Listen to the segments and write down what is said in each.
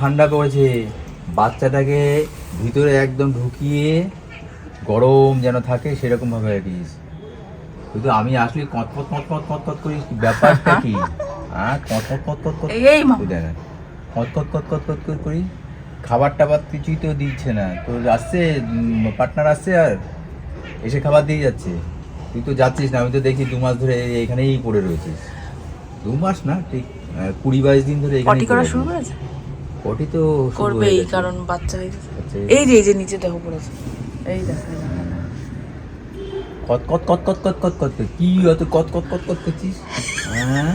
ঠান্ডা পড়েছে বাচ্চাটাকে ভিতরে একদম ঢুকিয়ে গরম যেন থাকে সেরকম ভাবে রাখিস কিন্তু আমি আসলে কত কত কত কত কত কত করিস ব্যাপারটা কি হ্যাঁ কত কত কত দেখ না। কত কত কত কত কত কত করি খাবার টাবার কিছুই তো দিচ্ছে না তো আসছে পার্টনার আসছে আর এসে খাবার দিয়ে যাচ্ছে তুই তো যাচ্ছিস না আমি তো দেখি দু মাস ধরে এইখানেই পড়ে রয়েছিস দু মাস না ঠিক কুড়ি বাইশ দিন ধরে পটি করা শুরু করেছে? পটি তো শুরু করবে এই কারণ বাচ্চা হয়ে গেছে। এই যে এই যে নিচে দেহ পড়েছে। এই দেখ কত কত কত কত কত কত কত কি অত কত কত কত কত করছিস? হ্যাঁ?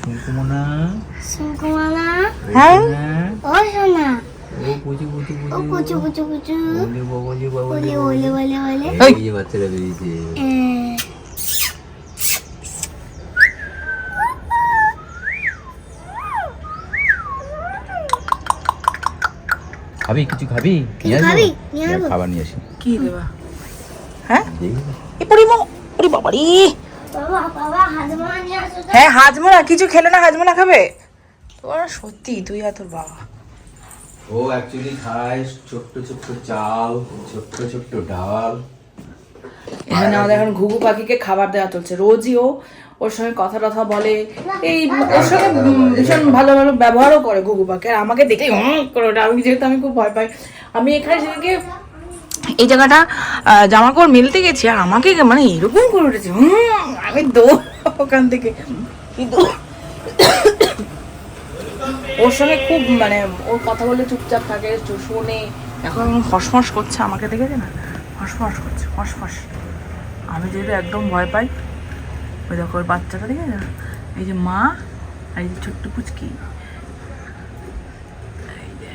শুনকুমনা সুকুমালা হ্যাঁ? ও সোনা। ও বুঝু বুঝু ও বুঝু কুচু কুচু কুচু বলি বলি বলে বলি বলে বলে বলে এই যে বাচ্চারা বেরিয়েছে এ, খাবি কিছু খাবি? খাবি? খাবার নিয়ে আসি। কি দেবা? হ্যাঁ। এ পরিমো ওরে বাবারি। বাবা বাবা হাজমা নিয়ে আসো হ্যাঁ হাজমোলা কিছু খেলে না হাজমোলা খাবে? তোর সত্যি তুই আর তোর বাবা। ও অ্যাকচুয়ালি খায় ছোট্ট ছোট্ট চাল ছোট্ট ছোট্ট ডাল। এখানে আমাদের এখন ঘুঘু পাখিকে খাবার দেওয়া চলছে। রোজই ও ওর সঙ্গে কথা টথা বলে। এই ওর সঙ্গে ভীষণ ভালো ভালো ব্যবহারও করে ঘুঘু পাখি। আর আমাকে দেখে হুম করে ওটা আমি যেহেতু আমি খুব ভয় পাই। আমি এখানে সেদিকে এই জায়গাটা জামা কাপড় মেলতে গেছি আর আমাকে মানে এরকম করে উঠেছে। হুম আমি দৌড় ওখান থেকে। কিন্তু ওর সঙ্গে খুব মানে ওর কথা বলে চুপচাপ থাকে চু- শোনে। এখন ফসফস করছে আমাকে দেখেছে না ফসফস করছে ফসফস আমি যেহেতু একদম ভয় পাই ওই দেখো ওর বাচ্চাটা দেখে না এই যে মা আর এই যে ছোট্ট পুচকি। এই যে।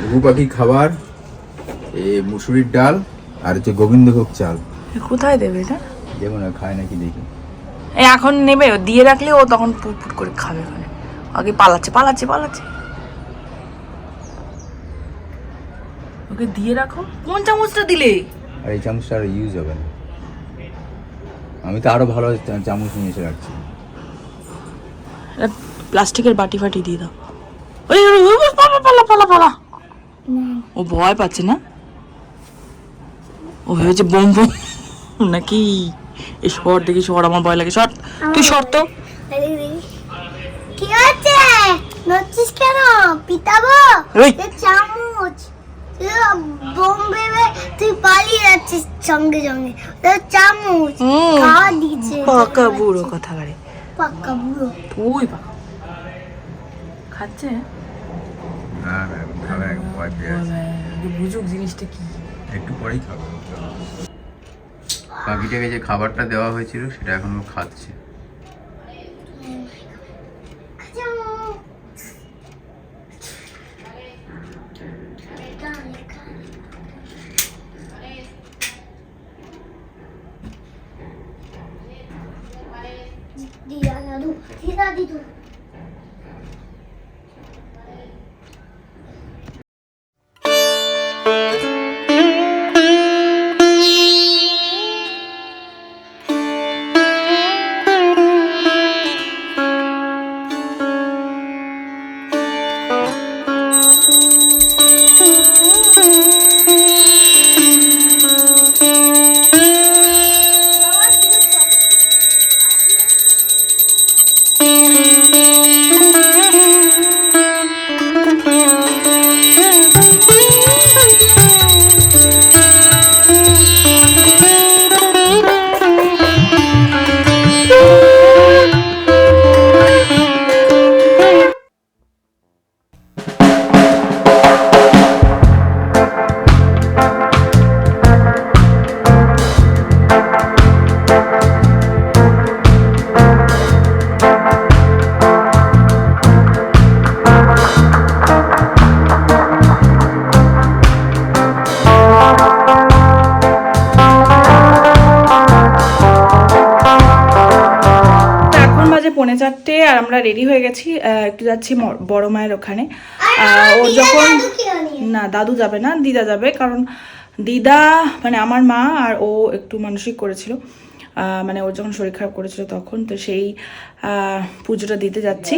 ঘুঘু পাখি খাবার এ মুসুরির ডাল আর হচ্ছে গোবিন্দভোগ চাল। কোথায় দেবে এটা? যেমন খায় নাকি দেখি। এই এখন নেবে ও দিয়ে রাখলে ও তখন পুট পুট করে খাবে ওখানে। আগে পালাচ্ছে পালাচ্ছে পালাচ্ছে। ওকে দিয়ে রাখো। কোন চামচটা দিলে? আর এই চামচটা আর ইউজ হবে না। আমি তো আরও ভালো চামচ নিয়ে এসে রাখছি। প্লাস্টিকের বাটি ফাটি দিয়ে দাও। ওই ওই, ওই, ওই, পালা পালা পালা পালা। ও ভয় পাচ্ছে না? ও ভেবেছে বোম বোম নাকি? এই শর্ট দেখি শর্ট আমার ভয় লাগে। শর্ট তুই শর্ট তো। কি হচ্ছে? নড়ছিস কেন? পিতাবো ওই। চামচ। এ বোম ভেবে তুই পালিয়ে যাচ্ছিস সঙ্গে সঙ্গে। চামচ। খাওয়া দিচ্ছে পাকা বুড়ো কথা গাড়ি পাক্কা বুড়ো। তুই পাকা খাচ্ছে? বুঝুক জিনিসটা কি। একটু পরেই খাবে। পাখিটাকে যে খাবারটা দেওয়া হয়েছিল সেটা এখনও খাচ্ছে। আমরা রেডি হয়ে গেছি একটু যাচ্ছি বড় মায়ের ওখানে। ও যখন না দাদু যাবে না দিদা যাবে কারণ দিদা মানে আমার মা আর ও একটু মানসিক করেছিল। মানে ওর যখন শরীর খারাপ করেছিল তখন তো সেই পুজোটা দিতে যাচ্ছি।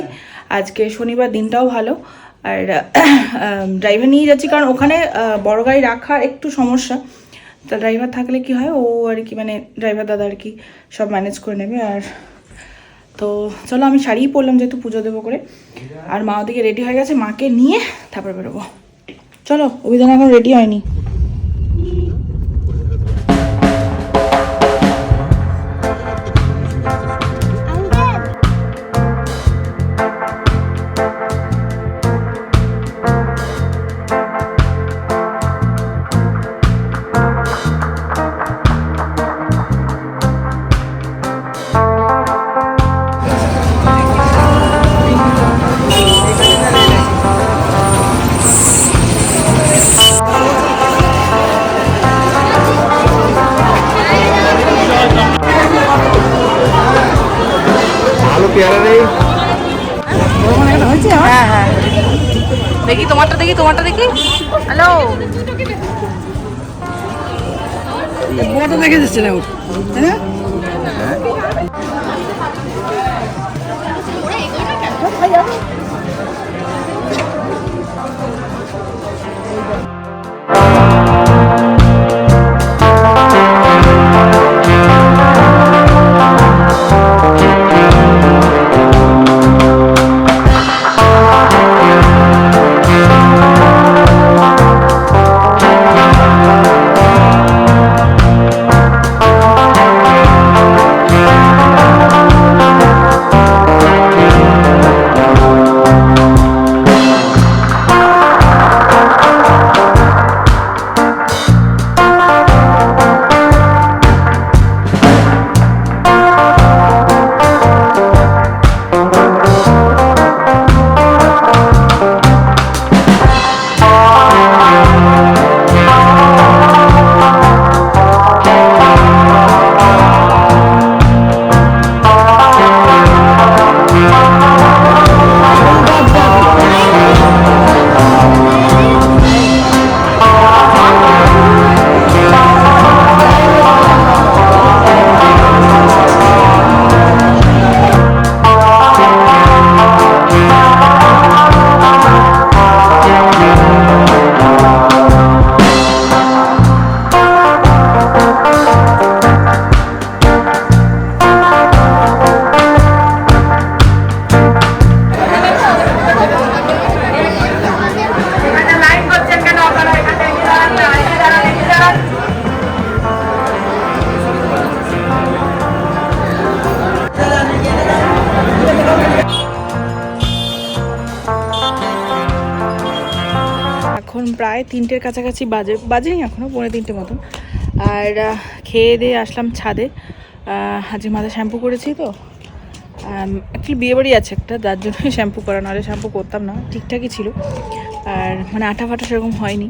আজকে শনিবার দিনটাও ভালো। আর ড্রাইভার নিয়ে যাচ্ছি কারণ ওখানে বড় গাড়ি রাখার একটু সমস্যা। তা ড্রাইভার থাকলে কি হয় ও আর কি মানে ড্রাইভার দাদা আর কি সব ম্যানেজ করে নেবে। আর তো চলো আমি শাড়িই পরলাম যেহেতু পুজো দেবো করে। আর মা ওদিকে রেডি হয়ে গেছে, মাকে নিয়ে তারপরে বেরোবো। চলো, অভিধান এখন রেডি হয়নি। দেখি তোমারটা দেখি তোমারটা দেখি। হ্যালো দেখে যাচ্ছে না প্রায় তিনটের কাছাকাছি বাজে বাজেনি এখনও পৌনে তিনটে মতন। আর খেয়ে দিয়ে আসলাম ছাদে। আজকে মাথা শ্যাম্পু করেছি তো। অ্যাকচুয়ালি বিয়ে বাড়ি আছে একটা, যার জন্যই শ্যাম্পু করা, নাহলে শ্যাম্পু করতাম না, ঠিকঠাকই ছিল। আর মানে আঠা ফাটা সেরকম হয়নি।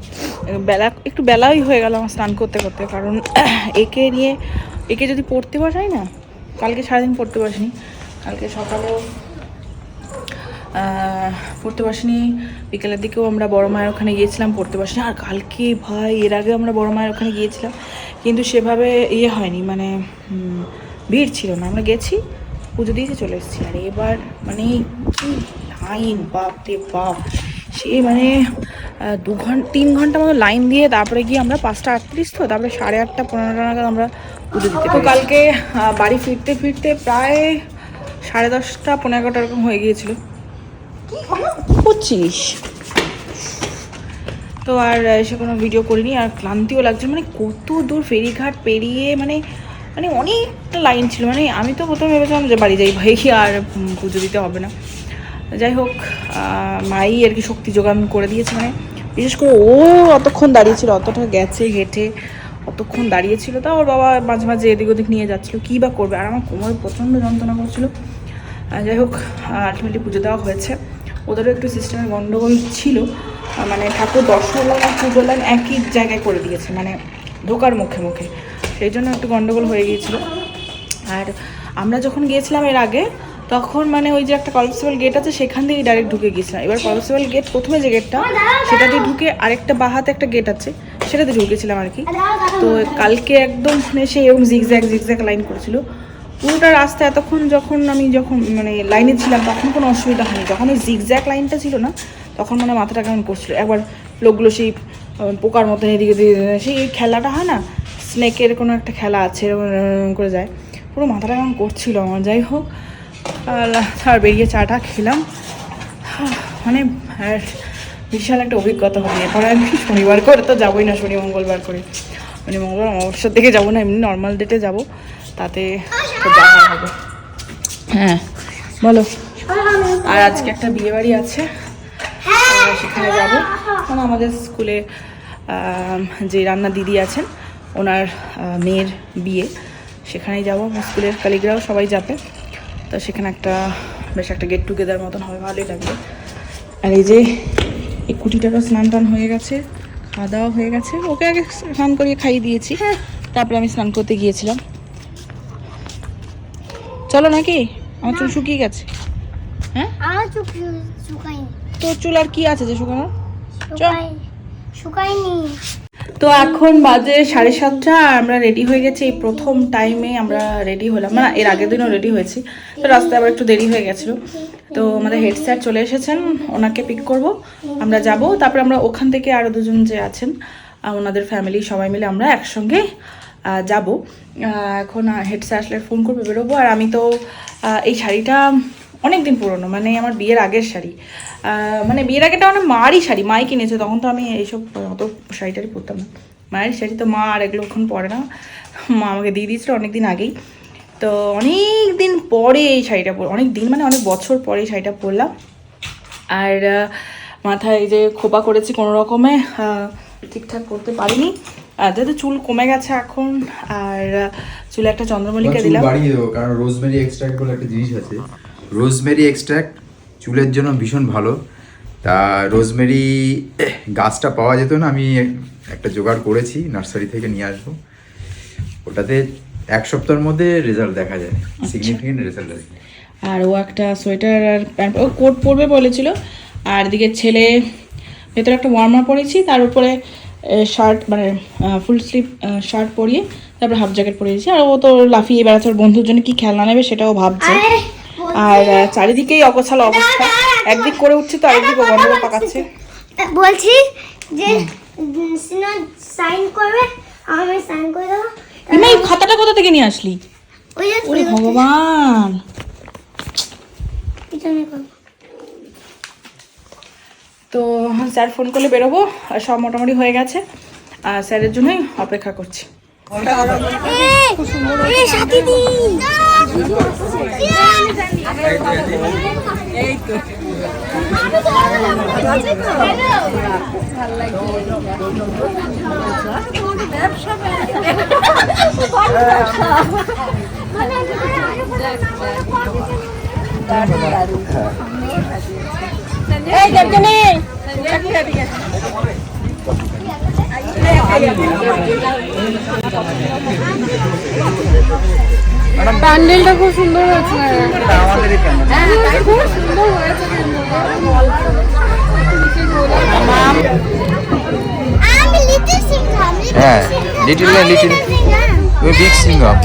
বেলা, একটু বেলাই হয়ে গেল আমার স্নান করতে করতে, কারণ, একে নিয়ে, একে যদি পড়তে বসাই না, কালকে সারাদিন পড়তে বসিনি, কালকে সকালেও পড়তে বসিনি। বিকেলের দিকেও আমরা বড় মায়ের ওখানে গিয়েছিলাম পড়তে বসিনি। আর কালকে ভাই এর আগে আমরা বড় মায়ের ওখানে গিয়েছিলাম কিন্তু সেভাবে ইয়ে হয়নি মানে ভিড় ছিল না। আমরা গেছি পুজো দিয়েছে চলে এসেছি। আর এবার মানে কি লাইন বাপ রে বাপ! সে মানে দু ঘণ্টা তিন ঘণ্টা মতো লাইন দিয়ে তারপরে গিয়ে আমরা পাঁচটা আটত্রিশ তো তারপরে সাড়ে আটটা পনেরোটা নাগাদ আমরা পুজো দিতে তো কালকে বাড়ি ফিরতে ফিরতে প্রায় সাড়ে দশটা পনেরো এগারোটা এরকম হয়ে গিয়েছিল। করছিস তো আর এসে কোনো ভিডিও করিনি, আর ক্লান্তিও লাগছিল মানে কত দূর ফেরিঘাট পেরিয়ে মানে মানে অনেকটা লাইন ছিল। মানে আমি তো প্রথমে ভেবেছিলাম যে বাড়ি যাই ভাই, আর পুজো দিতে হবে না। যাই হোক মাই আর কি শক্তি যোগান করে দিয়েছে। মানে বিশেষ করে ও অতক্ষণ দাঁড়িয়েছিল অতটা গেছে হেঁটে, অতক্ষণ দাঁড়িয়েছিল তা ওর বাবা মাঝে মাঝে এদিক ওদিক নিয়ে যাচ্ছিল, কী বা করবে? আর আমার কোমরে প্রচণ্ড যন্ত্রণা করছিল। যাই হোক আলটিমেটলি পুজো দেওয়া হয়েছে। ওদেরও একটু সিস্টেমের গন্ডগোল ছিল। মানে ঠাকুর দর্শন আর পুজো লাইন একই জায়গায় করে দিয়েছে মানে ঢোকার মুখে মুখে। সেই জন্য একটু গন্ডগোল হয়ে গিয়েছিল। আর আমরা যখন গিয়েছিলাম এর আগে, তখন মানে ওই যে একটা কলেজেবল গেট আছে, সেখান থেকে ডাইরেক্ট ঢুকে গিয়েছিলাম। এবার কলেজেবল গেট প্রথমে যে গেটটা সেটা দিয়ে ঢুকে আরেকটা বাহাতে একটা গেট আছে, সেটাতে ঢুকেছিলাম আর কি। তো কালকে একদম মানে সে এরকম জিগজ্যাগ জিগজ্যাগ লাইন করেছিল। পুরোটা রাস্তা, এতক্ষণ যখন আমি যখন মানে লাইনে ছিলাম, তখন কোনো অসুবিধা হয়নি। যখন ওই জিগজ্যাগ লাইনটা ছিল না, তখন মানে মাথাটা কেমন করছিল। একবার লোকগুলো সেই পোকার মতন এদিকে সেই খেলাটা হয় না স্নেকের কোনো একটা খেলা আছে, এরকম করে যায়। পুরো মাথাটা কেমন করছিল আমার, যাই হোক। আর বেরিয়ে চাটা খেলাম। মানে বিশাল একটা অভিজ্ঞতা হবে। এরপরে আমি শনিবার করে তো যাবোই না, শনি মঙ্গলবার করে। শনি মঙ্গলবার অবসর থেকে যাব না, এমনি নর্মাল ডেটে যাব। তাতে হবে। হ্যাঁ বলো। আর আজকে একটা বিয়ে বাড়ি আছে সেখানে যাব। মানে আমাদের স্কুলে যে রান্না দিদি আছেন, ওনার মেয়ের বিয়ে, সেখানেই যাব। স্কুলের কালিগরাও সবাই যাবে। তো সেখানে একটা, বেশ একটা গেট টুগেদার মতন হবে, ভালোই লাগবে। আর এই যে, এই কুটিটারও স্নান টান হয়ে গেছে, খাওয়া দাওয়া হয়ে গেছে। ওকে আগে স্নান করিয়ে খাইয়ে দিয়েছি। তারপরে আমি স্নান করতে গিয়েছিলাম। চলো নাকি? আমার চুল শুকিয়ে গেছে। হ্যাঁ? আমার চোখ শুকায়নি। তোর চুল আর কি আছে যে শুকানো? শুকাই শুকায়নি। তো এখন বাজে সাড়ে সাতটা আর আমরা রেডি হয়ে গেছি। এই প্রথম টাইমে আমরা রেডি হলাম। না এর আগের দিনও রেডি হয়েছি। তো রাস্তায় আবার একটু দেরি হয়ে গেছিল। তো আমাদের হেড স্যার চলে এসেছেন। ওনাকে পিক করব। আমরা যাব। তারপরে আমরা ওখান থেকে আরও দুজন যে আছেন ওনাদের ফ্যামিলি সবাই মিলে আমরা একসঙ্গে যাব। এখন হেড আসলে ফোন করবে, বেরোবো। আর আমি তো এই শাড়িটা অনেক দিন পুরনো মানে আমার বিয়ের আগের শাড়ি। মানে বিয়ের আগেটা মানে মারই শাড়ি, মাই কিনেছে, তখন তো আমি এইসব অত শাড়িটারি পরতাম না। মায়ের শাড়ি তো মা আর এগুলো এখন পরে না। মা আমাকে দিয়ে দিয়েছিল অনেক দিন আগেই। তো অনেক দিন পরে এই শাড়িটা পর অনেক দিন মানে অনেক বছর পরে এই শাড়িটা পরলাম। আর মাথায় যে খোপা করেছি কোনো রকমে ঠিকঠাক করতে পারিনি। যেহেতু চুল কমে গেছে এখন আর চুলে একটা চন্দ্রমল্লিকা দিলাম। বাড়িয়ে দেবো কারণ রোজমেরি এক্সট্রাক্ট বলে একটা জিনিস আছে। রোজমেরি এক্সট্রাক্ট চুলের জন্য ভীষণ ভালো। তা রোজমেরি গাছটা পাওয়া যেত না আমি একটা জোগাড় করেছি নার্সারি থেকে নিয়ে আসব। ওটাতে এক সপ্তাহের মধ্যে রেজাল্ট দেখা যায় সিগনিফিকেন্ট রেজাল্ট আছে আর ও একটা সোয়েটার আর প্যান্ট ও কোট পরবে বলেছিল। আর এদিকে ছেলে ভেতরে একটা ওয়ার্মার পরেছি তার উপরে শার্ট মানে ফুল স্লিভ শার্ট পরিয়ে তারপরে হাফ জ্যাকেট পরিয়েছি আর ও তো লাফিয়ে বেড়াচ্ছে ওর বন্ধুর জন্য কি খেলনা নেবে সেটাও ভাবছে। আর চারিদিকেই অগোছালো অবস্থা। একদিক করে উঠছে তো আরেকদিক ও গন্ডগোল পাকাচ্ছে। বলছি যে সাইন করবে আমি সাইন করে দেবো। এই খাতাটা কোথা থেকে নিয়ে আসলি? ওরে ভগবান। পিছনে করব। তো স্যার ফোন করলে বেরোবো আর সব মোটামুটি হয়ে গেছে আর স্যারের জন্যই অপেক্ষা করছি। এই প্যান্ডেলটা খুব সুন্দর হয়েছে। আমাদেরই খুব সুন্দর হয়েছে লিটিল হ্যাঁ, লিটিল। তুমি বিগ সিঙ্গার